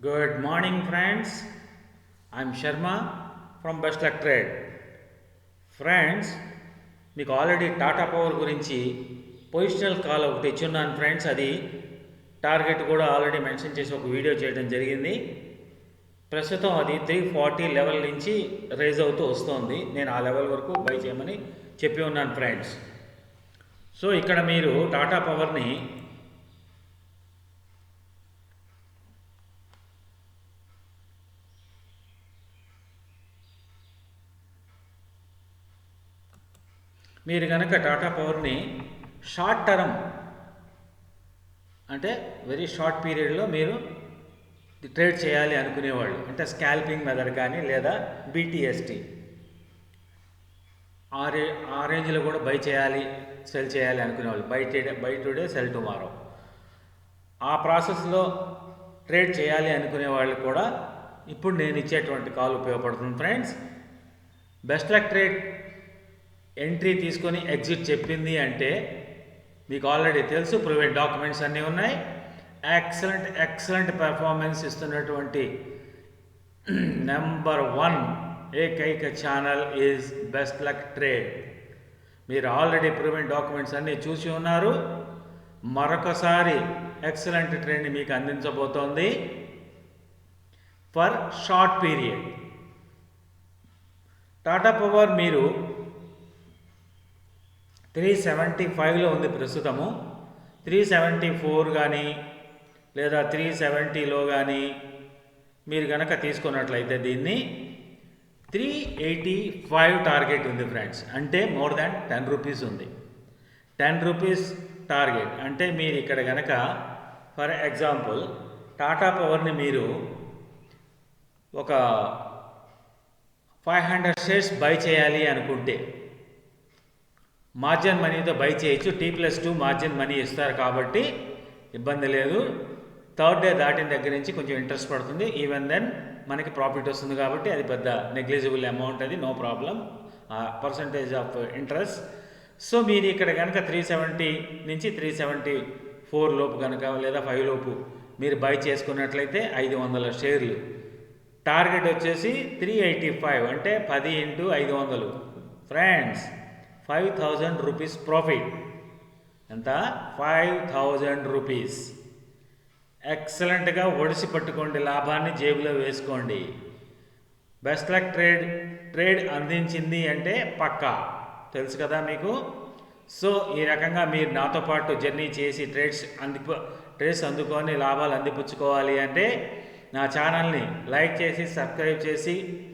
Good morning, friends. I'm Sharma from Best Luck Trade friends మీకు already Tata power గురించి positional call ఒకటి ఇచ్చున్నాను friends అది టార్గెట్ కూడా ఆల్రెడీ మెన్షన్ చేసి ఒక వీడియో చేయడం జరిగింది. ప్రస్తుతం అది త్రీ ఫార్టీ లెవెల్ నుంచి రైజ్ అవుతూ వస్తుంది. నేను ఆ లెవెల్ వరకు బై చేయమని చెప్పి ఉన్నాను ఫ్రెండ్స్ సో ఇక్కడ మీరు టాటా పవర్ని మీరు కనుక టాటా పవర్ని షార్ట్ టర్మ్ అంటే వెరీ షార్ట్ పీరియడ్లో మీరు ట్రేడ్ చేయాలి అనుకునేవాళ్ళు అంటే స్కాల్పింగ్ మెథడ్ కానీ లేదా బీటీఎస్టీ. ఆ రే ఆ రేంజ్లో కూడా బై చేయాలి సెల్ చేయాలి అనుకునేవాళ్ళు. బై టే బై టుడే సెల్ టుమారో. ఆ ప్రాసెస్లో ట్రేడ్ చేయాలి అనుకునే వాళ్ళు కూడా ఇప్పుడు నేను ఇచ్చేటువంటి కాల్ ఉపయోగపడుతుంది. Friends best luck trade entry తీసుకొని ఎగ్జిట్ చెప్పింది అంటే మీకు ఆల్రెడీ తెలుసు ప్రైవేట్ డాక్యుమెంట్స్ అన్నీ ఉన్నాయి. ఎక్సలెంట్ ఎక్సలెంట్ పెర్ఫార్మెన్స్ ఇస్తున్నటువంటి నెంబర్ వన్ ఏకైక channel is best luck trade మీరు ఆల్రెడీ ప్రివెంట్ డాక్యుమెంట్స్ అన్నీ చూసి ఉన్నారు. మరొకసారి ఎక్సలెంట్ ట్రేడ్ని మీకు అందించబోతోంది. For short period Tata power మీరు త్రీ సెవెంటీ ఫైవ్లో ఉంది ప్రస్తుతము. త్రీ సెవెంటీ ఫోర్ కానీ లేదా త్రీ సెవెంటీలో కానీ మీరు కనుక తీసుకున్నట్లయితే దీన్ని త్రీ ఎయిటీ ఫైవ్ టార్గెట్ ఉంది ఫ్రెండ్స్. అంటే మోర్ దాన్ టెన్ రూపీస్ ఉంది. Ten rupees target. అంటే మీరు ఇక్కడ కనుక ఫర్ ఎగ్జాంపుల్ టాటా పవర్ని మీరు ఒక ఫైవ్ హండ్రెడ్ షేర్స్ బై చేయాలి అనుకుంటే మార్జిన్ మనీతో బై చేయొచ్చు T plus two margin money ఇస్తారు కాబట్టి ఇబ్బంది లేదు. థర్డ్ డే దాటిన దగ్గర నుంచి కొంచెం ఇంట్రెస్ట్ పడుతుంది. ఈవెన్ దెన్ మనకి ప్రాఫిట్ వస్తుంది కాబట్టి అది పెద్ద నెగ్లిజిబుల్ అమౌంట్ అది no problem percentage of interest so మీరు ఇక్కడ కనుక త్రీ సెవెంటీ నుంచి త్రీ సెవెంటీ ఫోర్ లోపు కనుక లేదా ఫైవ్ లోపు మీరు బై చేసుకున్నట్లయితే ఐదు వందల షేర్లు. టార్గెట్ వచ్చేసి త్రీ ఎయిటీ ఫైవ్ అంటే పది ఇంటూ ఐదు వందలు. Friends five thousand rupees profit. ఎంత? Five thousand rupees. ఎక్సలెంట్గా ఒడిసి పట్టుకోండి లాభాన్ని జేబులో వేసుకోండి. బెస్ట్ లక్ ట్రేడ్ ట్రేడ్ అందించింది అంటే పక్కా. తెలుసు కదా మీకు? సో ఈ రకంగా మీరు నాతో పాటు జర్నీ చేసి ట్రేడ్స్ అందిపు ట్రేడ్స్ అందుకొని లాభాలు అందిపుచ్చుకోవాలి అంటే నా ఛానల్ని లైక్ చేసి సబ్స్క్రైబ్ చేసి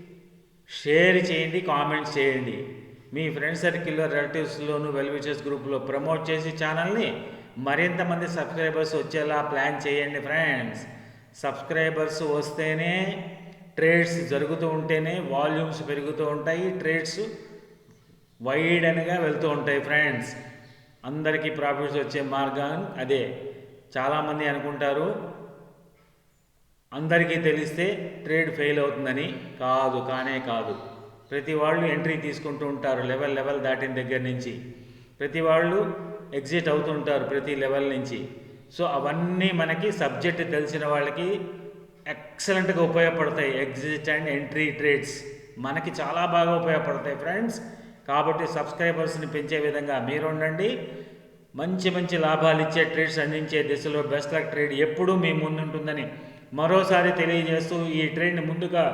షేర్ చేయండి కామెంట్స్ చేయండి. మీ ఫ్రెండ్ సర్కిల్లో రిలేటివ్స్లోను వెల్ గ్రూప్లో ప్రమోట్ చేసి ఛానల్ని మరింత మంది సబ్స్క్రైబర్స్ వచ్చేలా ప్లాన్ చేయండి ఫ్రెండ్స్ సబ్స్క్రైబర్స్ వస్తేనే ట్రేడ్స్ జరుగుతూ ఉంటేనే వాల్యూమ్స్ పెరుగుతూ ఉంటాయి ట్రేడ్స్ వైడ్ అనగా వెళ్తూ ఉంటాయి ఫ్రెండ్స్ అందరికీ ప్రాఫిట్స్ వచ్చే మార్గం అదే. చాలామంది అనుకుంటారు అందరికీ తెలిస్తే ట్రేడ్ ఫెయిల్ అవుతుందని. కాదు కానే కాదు. ప్రతి వాళ్ళు ఎంట్రీ తీసుకుంటూ ఉంటారు లెవెల్ లెవెల్ దాటిన దగ్గర నుంచి. ప్రతి వాళ్ళు ఎగ్జిట్ అవుతుంటారు ప్రతి లెవెల్ నుంచి. సో అవన్నీ మనకి సబ్జెక్ట్ తెలిసిన వాళ్ళకి ఎక్సలెంట్గా ఉపయోగపడతాయి. ఎగ్జిట్ అండ్ ఎంట్రీ ట్రేడ్స్ మనకి చాలా బాగా ఉపయోగపడతాయి ఫ్రెండ్స్. కాబట్టి సబ్స్క్రైబర్స్ని పెంచే విధంగా మీరు ఉండండి. మంచి మంచి లాభాలు ఇచ్చే ట్రేడ్స్ అందించే దిశలో బెస్ట్ లక్ ట్రేడ్ ఎప్పుడూ మీ ముందుంటుందని మరోసారి తెలియజేస్తూ ఈ ట్రేడ్ని ముందుగా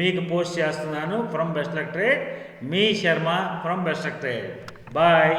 మీకు పోస్ట్ చేస్తున్నాను. From best luck trade me Sharma from best luck trade bye